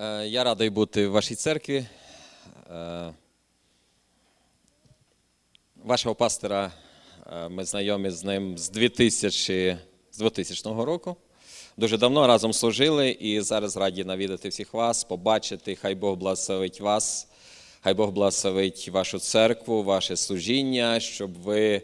Е, Я радий бути в вашій церкві. Е, Вашого пастора е, ми знайомі з ним з 2000, з 2000 року. Дуже давно разом служили і зараз раді навідати всіх вас, побачити. Хай Бог благословить вас, хай Бог благословить вашу церкву, ваше служіння, щоб ви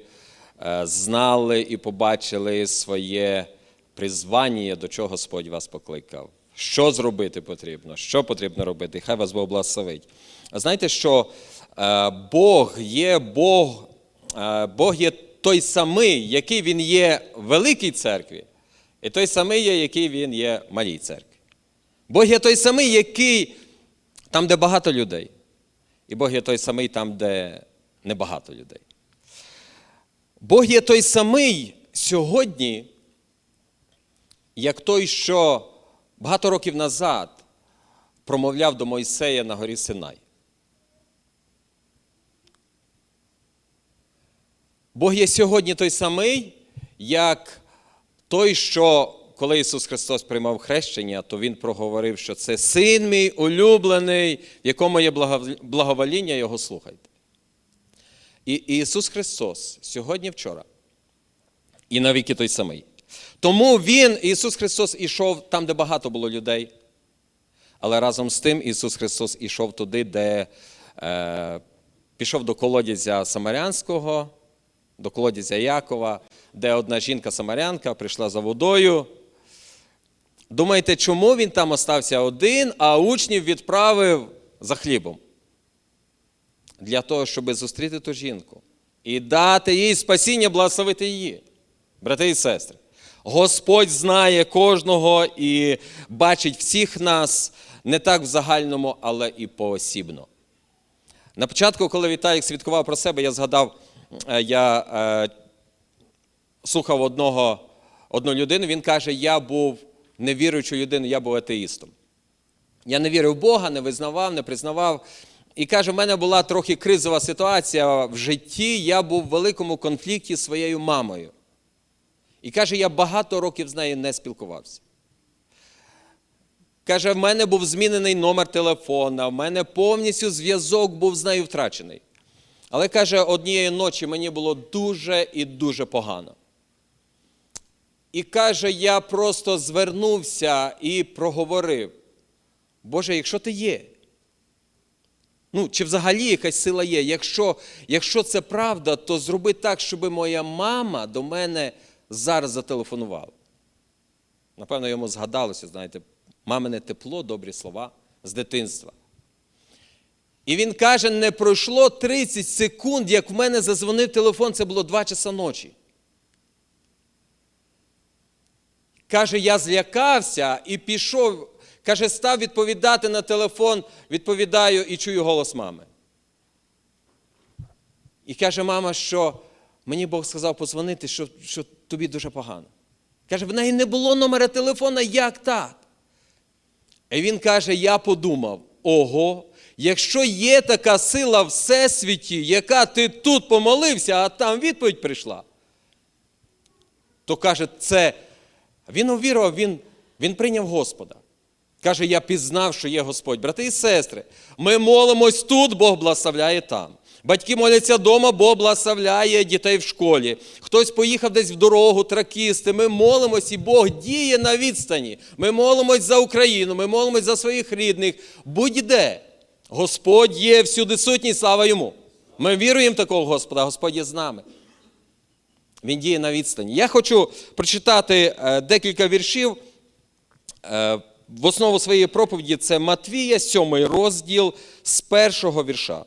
знали і побачили своє призвання, до чого Господь вас покликав. Що зробити потрібно, що потрібно робити, хай вас Бог благословить. Знаєте, що е, Бог є Бог, е, Бог є той самий, який Він є в великій церкві, і той самий є, який Він є в малій церкві. Бог є той самий, який там, де багато людей. І Бог є той самий там, де небагато людей. Бог є той самий сьогодні, як той, що багато років назад промовляв до Мойсея на горі Синай. Бог є сьогодні той самий, як той, що коли Ісус Христос приймав хрещення, то Він проговорив, що це син мій улюблений, в якому є благовоління, його слухайте. І Ісус Христос сьогодні, вчора, і навіки той самий. Тому Він, Ісус Христос, ішов там, де багато було людей. Але разом з тим Ісус Христос ішов туди, де е, пішов до колодязя Самарянського, до колодязя Якова, де одна жінка Самарянка прийшла за водою. Думаєте, чому він там остався один, а учнів відправив за хлібом? Для того, щоб зустріти ту жінку і дати їй спасіння, благословити її, брати і сестри. Господь знає кожного і бачить всіх нас не так в загальному, але і поосібно. На початку, коли Віталік свідкував про себе, я згадав, е, я е, слухав одного, одну людину, він каже, я був невіруючою людиною, я був атеїстом. Я не вірив в Бога, не визнавав, не признавав. І каже, в мене була трохи кризова ситуація в житті, я був в великому конфлікті зі своєю мамою. І каже, я багато років з нею не спілкувався. Каже, в мене був змінений номер телефона, в мене повністю зв'язок був з нею втрачений. Але каже, однієї ночі мені було дуже і дуже погано. І каже, я просто звернувся і проговорив: Боже, якщо ти є, ну, чи взагалі якась сила є, якщо, якщо це правда, то зроби так, щоб моя мама до мене зараз зателефонувала. Напевно, йому згадалося, знаєте, мамине тепло, добрі слова з дитинства. І він каже: не пройшло 30 секунд, як в мене зазвонив телефон, це було 2 часа ночі. Каже, я злякався і пішов. Каже, став відповідати на телефон, відповідаю і чую голос мами. І каже мама, що мені Бог сказав позвонити, що, що тобі дуже погано. Каже, в неї не було номера телефона, як так? І він каже: я подумав: ого, якщо є така сила всесвіті, яка ти тут помолився, а там відповідь прийшла, то каже, це він увірував, він, він прийняв Господа. Каже, я пізнав, що є Господь. Брати і сестри, ми молимось тут, Бог благословляє там. Батьки моляться вдома, Бог благословляє дітей в школі. Хтось поїхав десь в дорогу, тракісти. Ми молимось, і Бог діє на відстані. Ми молимось за Україну, ми молимось за своїх рідних. Будь-де. Господь є всюди сутній, слава йому. Ми віруємо такого Господа, Господь є з нами. Він діє на відстані. Я хочу прочитати е, декілька віршів. Е, в основу своєї проповіді це Матвія, 7 розділ з першого вірша.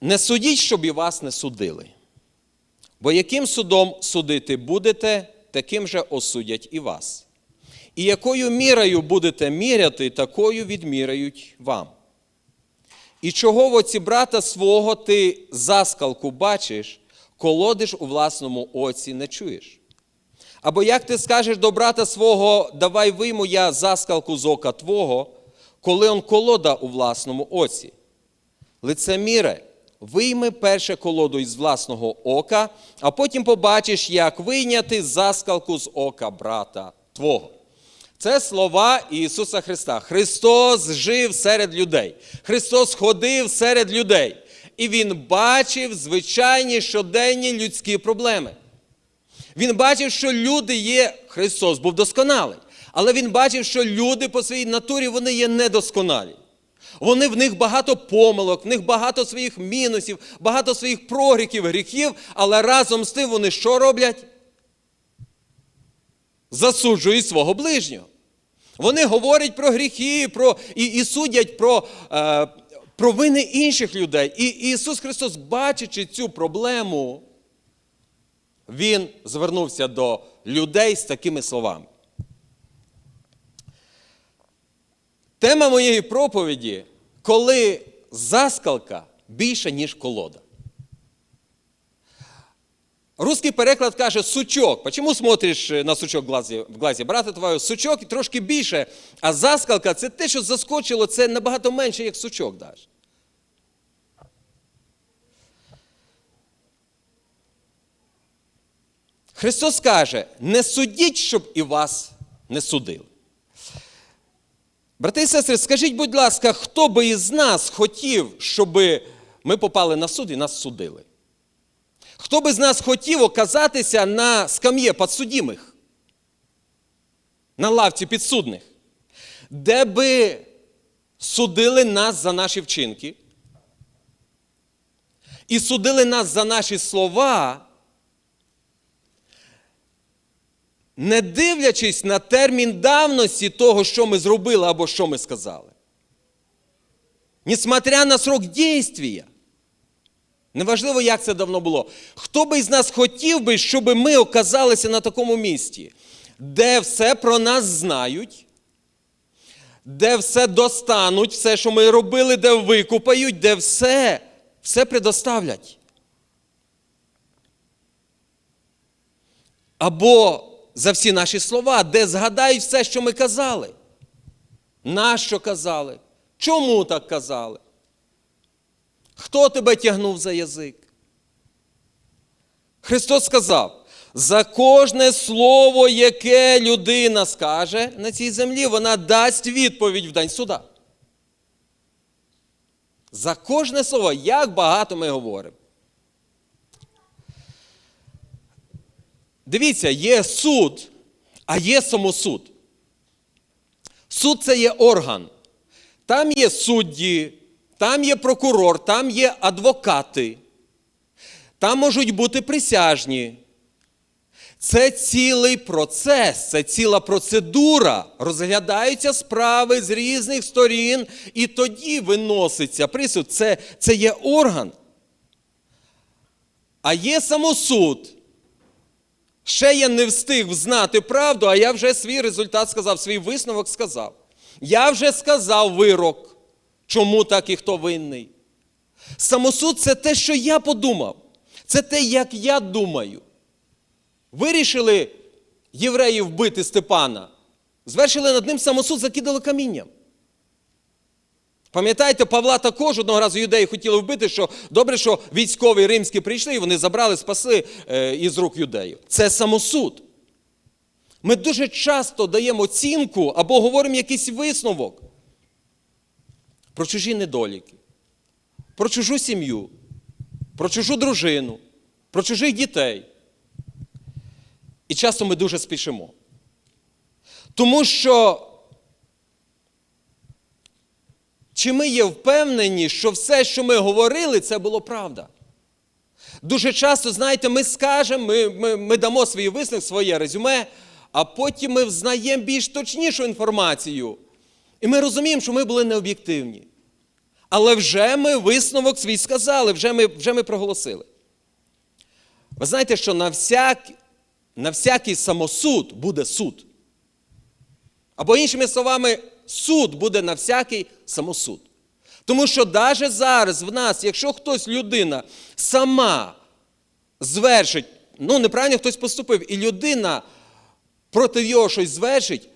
Не судіть, щоб і вас не судили. Бо яким судом судити будете, таким же осудять і вас. І якою мірою будете міряти, такою відміряють вам. І чого в оці брата свого ти заскалку бачиш, колодиш у власному оці не чуєш? Або як ти скажеш до брата свого, давай вийму я заскалку з ока твого, коли он колода у власному оці? Лицеміре, вийми перше колоду із власного ока, а потім побачиш, як вийняти заскалку з ока брата твого. Це слова Ісуса Христа. Христос жив серед людей. Христос ходив серед людей. І Він бачив звичайні щоденні людські проблеми. Він бачив, що люди є. Христос був досконалий. Але він бачив, що люди по своїй натурі вони є недосконалі. Вони в них багато помилок, в них багато своїх мінусів, багато своїх прогріхів, гріхів, але разом з тим вони що роблять? Засуджують свого ближнього. Вони говорять про гріхи про, і, і судять про, е, про вини інших людей. І Ісус Христос, бачачи цю проблему, Він звернувся до людей з такими словами. Тема моєї проповіді, коли заскалка більша, ніж колода. Русский переклад каже сучок. Почему смотриш на сучок в глазі, в глазі брата твого? Сучок трошки більше, а заскалка це те, що заскочило, це набагато менше, як сучок даш. Христос каже: не судіть, щоб і вас не судили. Брати і сестри, скажіть, будь ласка, хто би із нас хотів, щоб ми попали на суд і нас судили? Хто би з нас хотів оказатися на скам'є підсудимих, на лавці підсудних, де би судили нас за наші вчинки? І судили нас за наші слова, не дивлячись на термін давності того, що ми зробили або що ми сказали. Несмотря на срок дійствія. Неважливо, як це давно було. Хто би із нас хотів би, щоб ми оказалися на такому місці, де все про нас знають, де все достануть, все, що ми робили, де викупають, де все, все предоставлять. Або за всі наші слова, де згадають все, що ми казали. Нащо казали? Чому так казали? Хто тебе тягнув за язик? Христос сказав: за кожне слово, яке людина скаже на цій землі, вона дасть відповідь в день суда. За кожне слово, як багато ми говоримо. Дивіться, є суд, а є самосуд. Суд це є орган. Там є судді, там є прокурор, там є адвокати, там можуть бути присяжні. Це цілий процес, це ціла процедура. Розглядаються справи з різних сторін, і тоді виноситься присуд. Це, це є орган. А є самосуд. Ще я не встиг знати правду, а я вже свій результат сказав, свій висновок сказав. Я вже сказав вирок, чому так і хто винний. Самосуд це те, що я подумав. Це те, як я думаю. Вирішили євреїв вбити Степана, звершили над ним самосуд, закидали камінням. Пам'ятаєте, Павла також одного разу юдеї хотіли вбити, що добре, що військові римські прийшли і вони забрали, спасли е, із рук юдеїв. Це самосуд. Ми дуже часто даємо оцінку або говоримо якийсь висновок про чужі недоліки, про чужу сім'ю, про чужу дружину, про чужих дітей. І часто ми дуже спішимо. Тому що чи ми є впевнені, що все, що ми говорили, це було правда? Дуже часто, знаєте, ми скажемо, ми, ми, ми дамо свій висновок, своє резюме, а потім ми взнаємо більш точнішу інформацію. І ми розуміємо, що ми були необ'єктивні. Але вже ми висновок свій сказали, вже ми, вже ми проголосили. Ви знаєте, що на, всяк, на всякий самосуд буде суд. Або іншими словами, суд буде на всякий самосуд. Тому що навіть зараз в нас, якщо хтось, людина, сама звершить, ну, неправильно хтось поступив, і людина проти його щось звершить,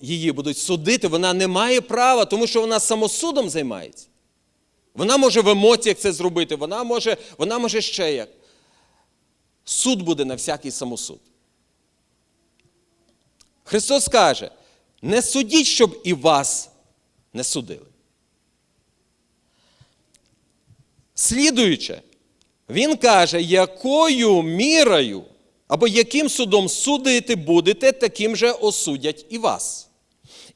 її будуть судити, вона не має права, тому що вона самосудом займається. Вона може в емоціях це зробити, вона може, вона може ще як. Суд буде на всякий самосуд. Христос каже: не судіть, щоб і вас не судили. Слідуюче, він каже, якою мірою або яким судом судити будете, таким же осудять і вас.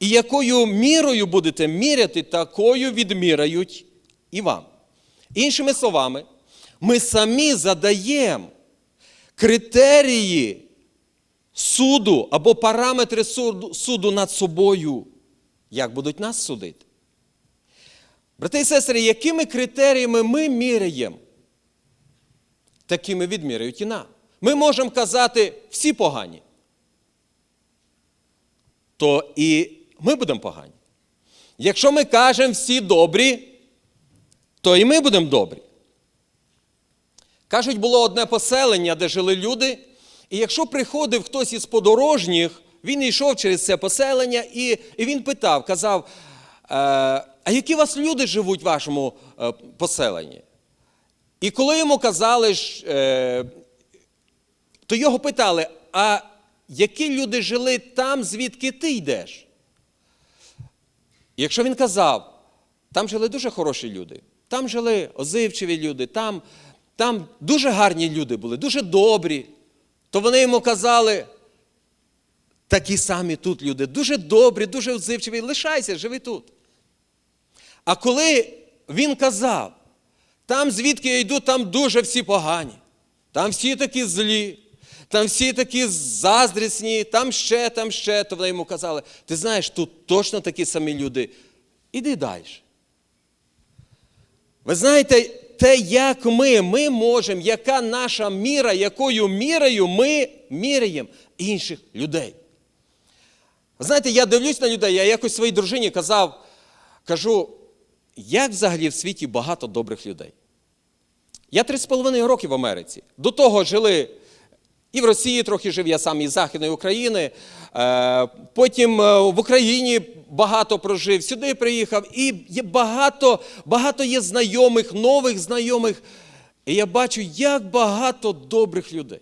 І якою мірою будете міряти, такою відміряють і вам. Іншими словами, ми самі задаємо критерії суду або параметри суду, суду над собою, як будуть нас судити. Брати і сестри, якими критеріями ми міряємо, такими відміряють і нам. Ми можемо казати, всі погані, то і ми будемо погані. Якщо ми кажемо всі добрі, то і ми будемо добрі. Кажуть, було одне поселення, де жили люди, і якщо приходив хтось із подорожніх, він йшов через це поселення, і, і він питав, казав, «Е, а які у вас люди живуть в вашому е, поселенні? І коли йому казали, е, то його питали, а які люди жили там, звідки ти йдеш? Якщо він казав, там жили дуже хороші люди, там жили озивчиві люди, там, там дуже гарні люди були, дуже добрі, то вони йому казали, такі самі тут люди, дуже добрі, дуже озивчиві, лишайся, живи тут. А коли він казав, там, звідки я йду, там дуже всі погані, там всі такі злі, там всі такі заздрісні, там ще, там ще, то вони йому казали, ти знаєш, тут точно такі самі люди. Іди далі. Ви знаєте, те, як ми, ми можемо, яка наша міра, якою мірою ми міряємо інших людей. Знаєте, я дивлюсь на людей, я якось своїй дружині казав, кажу, як взагалі в світі багато добрих людей. Я 3,5 роки в Америці. До того жили і в Росії трохи жив, я сам із Західної України. Е, Потім е, в Україні багато прожив, сюди приїхав. І є багато, багато є знайомих, нових знайомих. І я бачу, як багато добрих людей.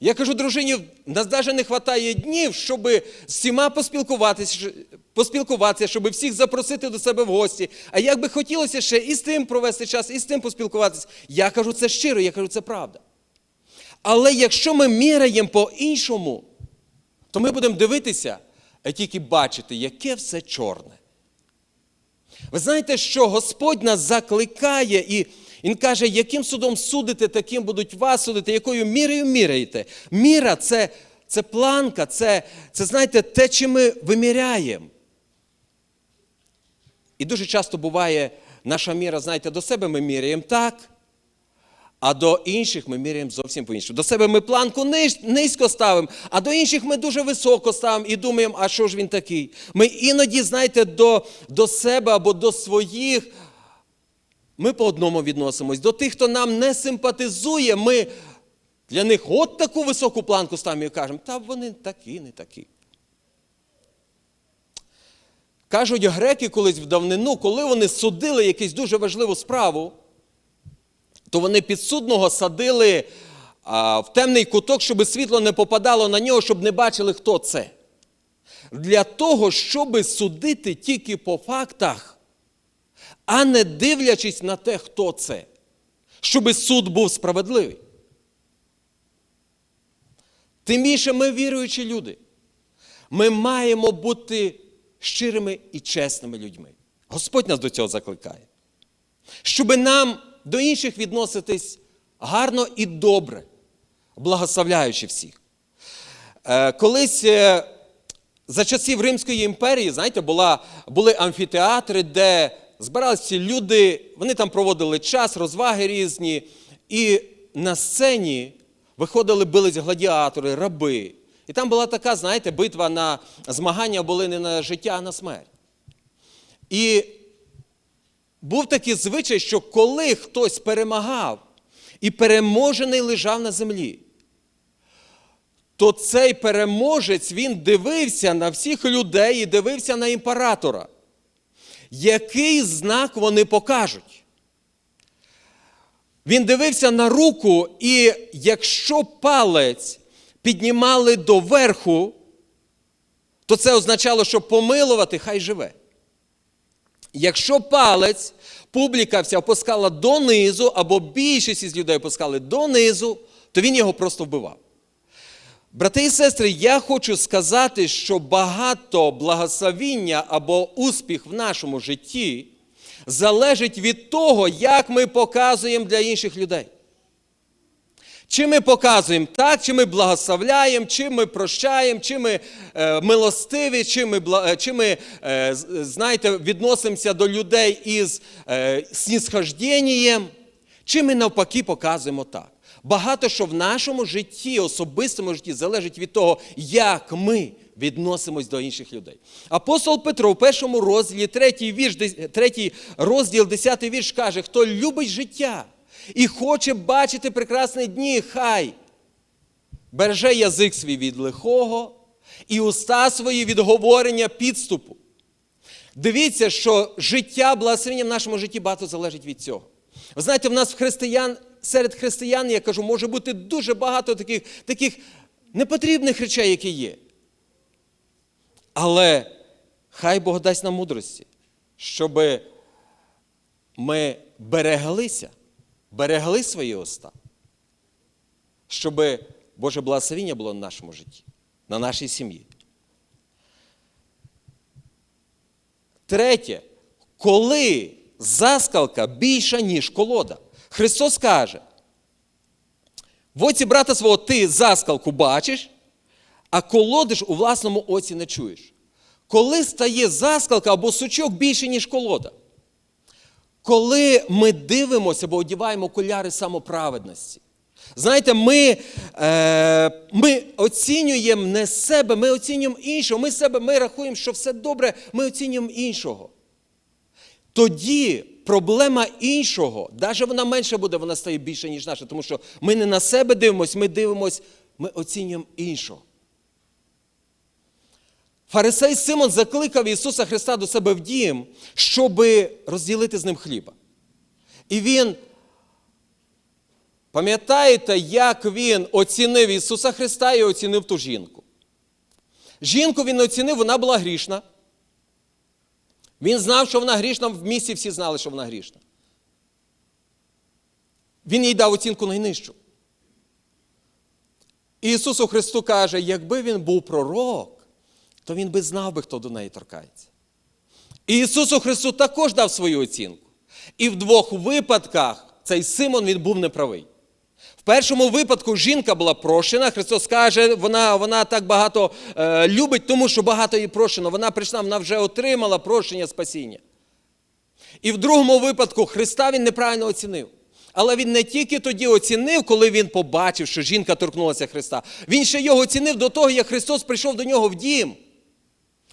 Я кажу, дружині, нас навіть не вистачає днів, щоб з всіма поспілкуватися, поспілкуватися, щоб всіх запросити до себе в гості. А як би хотілося ще і з тим провести час, і з тим поспілкуватися. Я кажу, це щиро, я кажу, це правда. Але якщо ми міряємо по-іншому, то ми будемо дивитися, а тільки бачити, яке все чорне. Ви знаєте, що Господь нас закликає і Він каже, яким судом судите, таким будуть вас судити, якою мірою міряєте. Міра це, це планка, це, це, знаєте, те, чим ми виміряємо. І дуже часто буває, наша міра, знаєте, до себе ми міряємо так, а до інших ми міряємо зовсім по-іншому. До себе ми планку низько ставимо, а до інших ми дуже високо ставимо і думаємо, а що ж він такий? Ми іноді, знаєте, до, до себе або до своїх. Ми по одному відносимось. До тих, хто нам не симпатизує, ми для них от таку високу планку ставимо і кажемо, та вони такі, не такі. Кажуть греки колись в давнину, коли вони судили якусь дуже важливу справу, то вони підсудного садили в темний куток, щоб світло не попадало на нього, щоб не бачили, хто це. Для того, щоб судити тільки по фактах, а не дивлячись на те, хто це, щоб суд був справедливий. Тим більше ми віруючі люди. Ми маємо бути щирими і чесними людьми. Господь нас до цього закликає. Щоб нам до інших відноситись гарно і добре, благословляючи всіх. Е, Колись е, за часів Римської імперії, знаєте, була, були амфітеатри, де збиралися люди, вони там проводили час, розваги різні, і на сцені виходили бились гладіатори, раби. І там була така, знаєте, битва на змагання були не на життя, а на смерть. І був такий звичай, що коли хтось перемагав і переможений лежав на землі, то цей переможець він дивився на всіх людей і дивився на імператора. який знак вони покажуть. Він дивився на руку, і якщо палець піднімали до верху, то це означало, що помилувати, хай живе. Якщо палець публіка вся опускала донизу, або більшість із людей опускали донизу, то він його просто вбивав. Брати і сестри, я хочу сказати, що багато благословіння або успіх в нашому житті залежить від того, як ми показуємо для інших людей. Чи ми показуємо так, чи ми благословляємо, чи ми прощаємо, чи ми е, милостиві, чи ми, е, чи ми е, знаєте, відносимося до людей із е, снісхожденням, чи ми навпаки показуємо так. Багато що в нашому житті, особистому житті, залежить від того, як ми відносимось до інших людей. Апостол Петро в першому розділі, третій, вірш, третій розділ, десятий вірш каже, хто любить життя і хоче бачити прекрасні дні, хай береже язик свій від лихого і уста свої від говорення підступу. Дивіться, що життя, благословення в нашому житті багато залежить від цього. Ви знаєте, в нас в християн, серед християн, я кажу, може бути дуже багато таких, таких непотрібних речей, які є. Але хай Бог дасть нам мудрості, щоб ми береглися, берегли свої уста, щоб Боже благословіння було на нашому житті, на нашій сім'ї. Третє, коли заскалка більша, ніж колода. Христос каже, в оці брата свого ти заскалку бачиш, а колоди ж у власному оці не чуєш. Коли стає заскалка або сучок більше, ніж колода? Коли ми дивимося або одіваємо окуляри самоправедності. Знаєте, ми, е, ми оцінюємо не себе, ми оцінюємо іншого. Ми себе, ми рахуємо, що все добре, ми оцінюємо іншого. Тоді проблема іншого, навіть вона менше буде, вона стає більше, ніж наша, тому що ми не на себе дивимося, ми дивимося, ми оцінюємо іншого. Фарисей Симон закликав Ісуса Христа до себе в дім, щоб розділити з ним хліба. І він, пам'ятаєте, як він оцінив Ісуса Христа і оцінив ту жінку? Жінку він оцінив, вона була грішна. Він знав, що вона грішна, в місті всі знали, що вона грішна. Він їй дав оцінку найнижчу. І Ісусу Христу каже, якби він був пророк, то він би знав би, хто до неї торкається. І Ісусу Христу також дав свою оцінку. І в двох випадках цей Симон він був неправий. В першому випадку жінка була прощена. Христос каже, вона, вона так багато е, любить, тому що багато їй прощено. Вона прийшла, вона вже отримала прощення спасіння. І в другому випадку Христа він неправильно оцінив. Але він не тільки тоді оцінив, коли він побачив, що жінка торкнулася Христа. Він ще його оцінив до того, як Христос прийшов до нього в дім.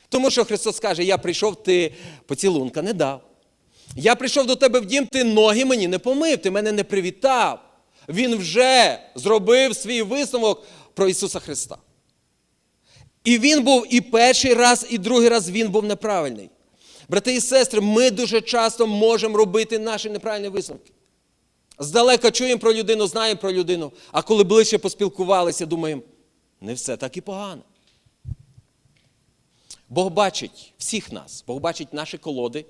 Тому що Христос каже: Я прийшов, ти поцілунка не дав. Я прийшов до тебе в дім, ти ноги мені не помив, ти мене не привітав. Він вже зробив свій висновок про Ісуса Христа. І він був і перший раз, і другий раз він був неправильний. Брати і сестри, ми дуже часто можемо робити наші неправильні висновки. Здалека чуємо про людину, знаємо про людину, а коли ближче поспілкувалися, думаємо, не все так і погано. Бог бачить всіх нас, Бог бачить наші колоди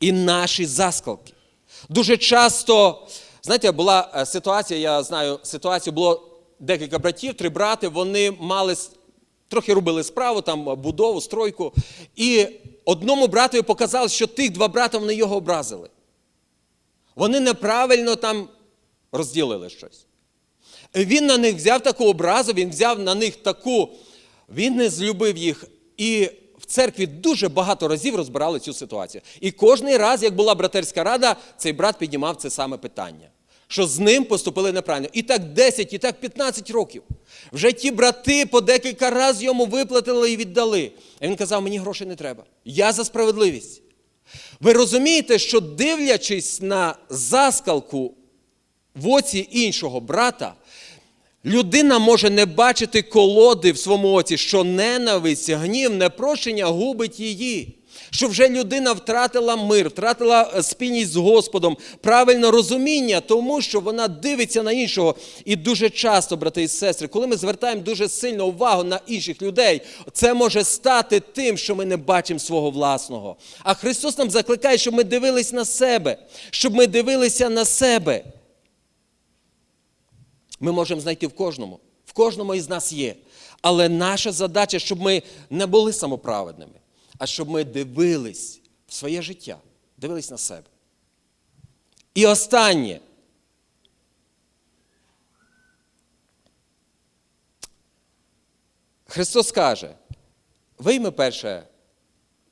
і наші заскалки. Дуже часто, знаєте, була е, ситуація, я знаю ситуацію, було декілька братів, три брати, вони мали, трохи робили справу, там будову, стройку. І одному братові показали, що тих два брата вони його образили. Вони неправильно там розділили щось. Він на них взяв таку образу, він взяв на них таку, він не злюбив їх. І церкві дуже багато разів розбирали цю ситуацію. І кожний раз, як була братерська рада, цей брат піднімав це саме питання. Що з ним поступили неправильно. І так 10, і так 15 років. Вже ті брати по декілька разів йому виплатили і віддали. А він казав: мені грошей не треба. Я за справедливість. Ви розумієте, що дивлячись на заскалку в оці іншого брата, людина може не бачити колоди в своєму оці, що ненависть, гнів, непрощення губить її. Що вже людина втратила мир, втратила е, спільність з Господом, правильне розуміння, тому що вона дивиться на іншого. І дуже часто, брати і сестри, коли ми звертаємо дуже сильно увагу на інших людей, це може стати тим, що ми не бачимо свого власного. А Христос нам закликає, щоб ми дивились на себе, щоб ми дивилися на себе. Ми можемо знайти в кожному. В кожному із нас є. Але наша задача, щоб ми не були самоправедними, а щоб ми дивились в своє життя, дивились на себе. І останнє. Христос каже: вийми перше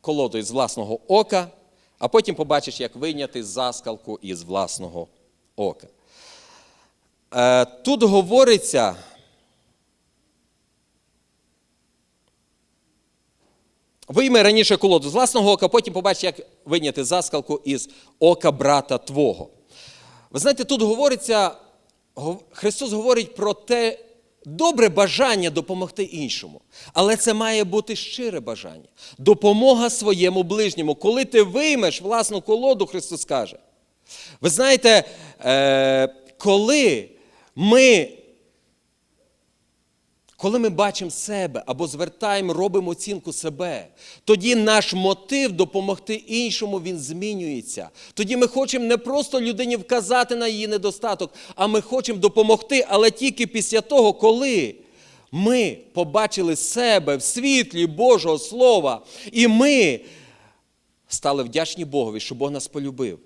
колоду із власного ока, а потім побачиш, як вийняти заскалку із власного ока. Е, Тут говориться. Вийми раніше колоду з власного ока, потім побач, як вийняти заскалку із ока брата твого. Ви знаєте, тут говориться, Христос говорить про те добре бажання допомогти іншому. Але це має бути щире бажання. Допомога своєму ближньому. Коли ти виймеш власну колоду, Христос каже. Ви знаєте, е, коли ми коли ми бачимо себе або звертаємо, робимо оцінку себе, тоді наш мотив допомогти іншому він змінюється. Тоді ми хочемо не просто людині вказати на її недостаток, а ми хочемо допомогти, але тільки після того, коли ми побачили себе в світлі Божого Слова, і ми стали вдячні Богові, що Бог нас полюбив,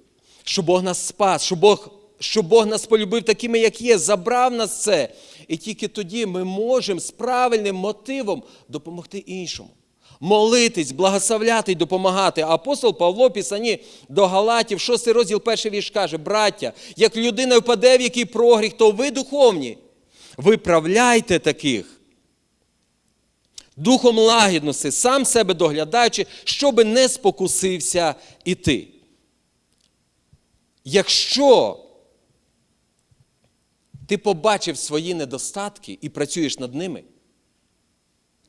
що Бог нас спас, що Бог, що Бог нас полюбив такими, як є, забрав нас це. І тільки тоді ми можемо з правильним мотивом допомогти іншому. Молитись, благословляти і допомагати. Апостол Павло в Писанні до Галатів, 6 розділ, перший вірш каже: браття, як людина впаде в який прогріх, то ви духовні. Виправляйте таких духом лагідності, сам себе доглядаючи, щоби не спокусився і. Якщо ти побачив свої недостатки і працюєш над ними,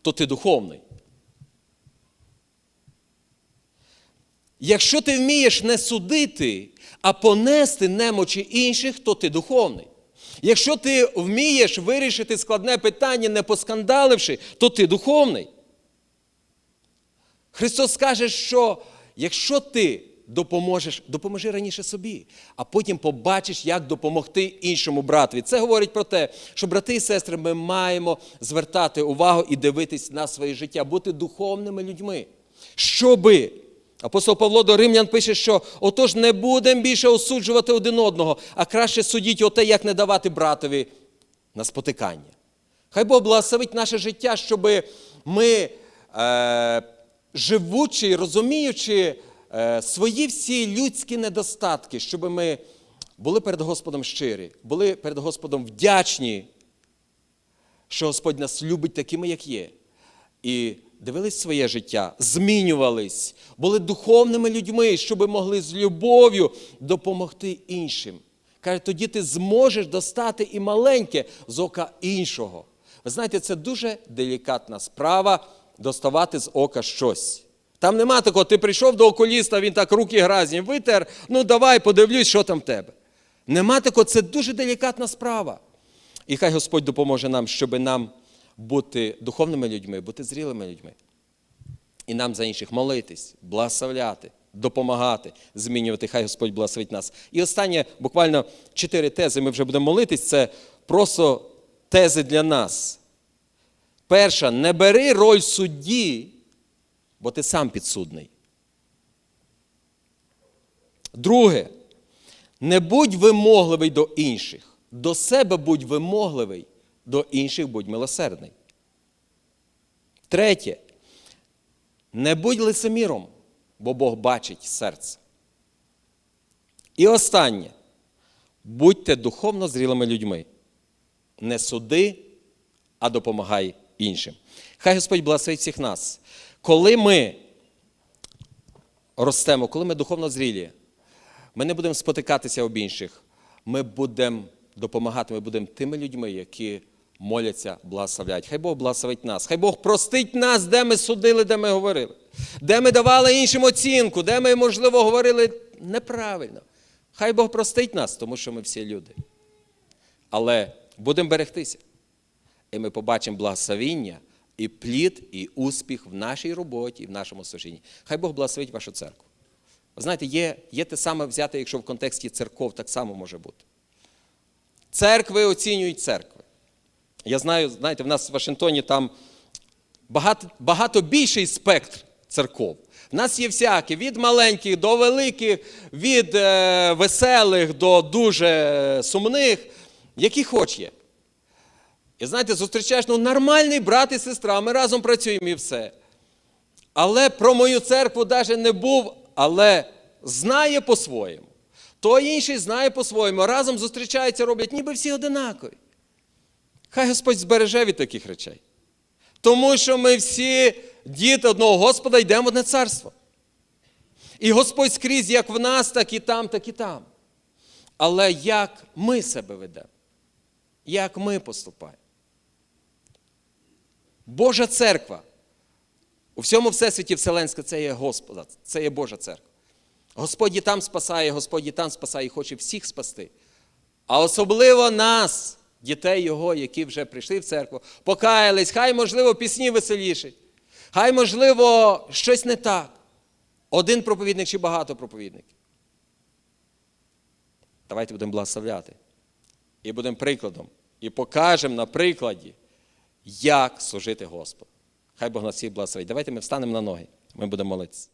то ти духовний. Якщо ти вмієш не судити, а понести немочі інших, то ти духовний. Якщо ти вмієш вирішити складне питання, не поскандаливши, то ти духовний. Христос каже, що якщо ти допоможеш, допоможи раніше собі, а потім побачиш, як допомогти іншому братові. Це говорить про те, що брати і сестри, ми маємо звертати увагу і дивитись на своє життя, бути духовними людьми. Щоби. Апостол Павло до Римлян пише, що отож не будемо більше осуджувати один одного, а краще судіть оте, як не давати братові на спотикання. Хай Бог благословить наше життя, щоб ми, е, живучи, розуміючи свої всі людські недостатки, щоб ми були перед Господом щирі, були перед Господом вдячні, що Господь нас любить такими, як є. І дивились своє життя, змінювались, були духовними людьми, щоб могли з любов'ю допомогти іншим. Каже, тоді ти зможеш достати і маленьке з ока іншого. Ви знаєте, це дуже делікатна справа доставати з ока щось. Там нема такого, ти прийшов до окуліста, він так руки гразні витер, ну давай подивлюсь, що там в тебе. Нема такого, це дуже делікатна справа. І хай Господь допоможе нам, щоб нам бути духовними людьми, бути зрілими людьми. І нам за інших молитись, благословляти, допомагати, змінювати. Хай Господь благословить нас. І останнє, буквально чотири тези, ми вже будемо молитись, це просто тези для нас. Перша, не бери роль судді, бо ти сам підсудний. Друге, не будь вимогливий до інших. До себе будь вимогливий, до інших будь милосердний. Третє. Не будь лицеміром, бо Бог бачить серце. І останнє. Будьте духовно зрілими людьми. Не суди, а допомагай іншим. Хай Господь благословить всіх нас. Коли ми ростемо, коли ми духовно зрілі, ми не будемо спотикатися об інших, ми будемо допомагати, ми будемо тими людьми, які моляться, благословляють. Хай Бог благословить нас, хай Бог простить нас, де ми судили, де ми говорили. де ми давали іншим оцінку, де ми, можливо, говорили неправильно. Хай Бог простить нас, тому що ми всі люди. Але будемо берегтися. І ми побачимо благословіння і плід, і успіх в нашій роботі, і в нашому служінні. Хай Бог благословить вашу церкву. Знаєте, є, є те саме взяте, якщо в контексті церков так само може бути. Церкви оцінюють церкви. Я знаю, знаєте, в нас в Вашингтоні там багато, багато більший спектр церков. В нас є всякі, від маленьких до великих, від е, веселих до дуже сумних, які хоч є. І знаєте, зустрічаєш ну, нормальний брат і сестра, ми разом працюємо і все. Але про мою церкву навіть не був, але знає по-своєму. Той інший знає по-своєму. Разом зустрічаються, роблять, ніби всі одинакові. Хай Господь збереже від таких речей. Тому що ми всі діти одного Господа йдемо в одне царство. І Господь скрізь як в нас, так і там, так і там. Але як ми себе ведемо, як ми поступаємо. Божа церква. У всьому всесвіті Вселенська це є Господа, це є Божа церква. Господь і там спасає, Господь і там спасає і хоче всіх спасти. А особливо нас, дітей Його, які вже прийшли в церкву, покаялись, хай, можливо, пісні веселіші, хай, можливо, щось не так. Один проповідник чи багато проповідників. Давайте будемо благословляти. І будемо прикладом. І покажемо на прикладі, як служити Господу. Хай Бог нас всіх благословить. Давайте ми встанемо на ноги. Ми будемо молитися.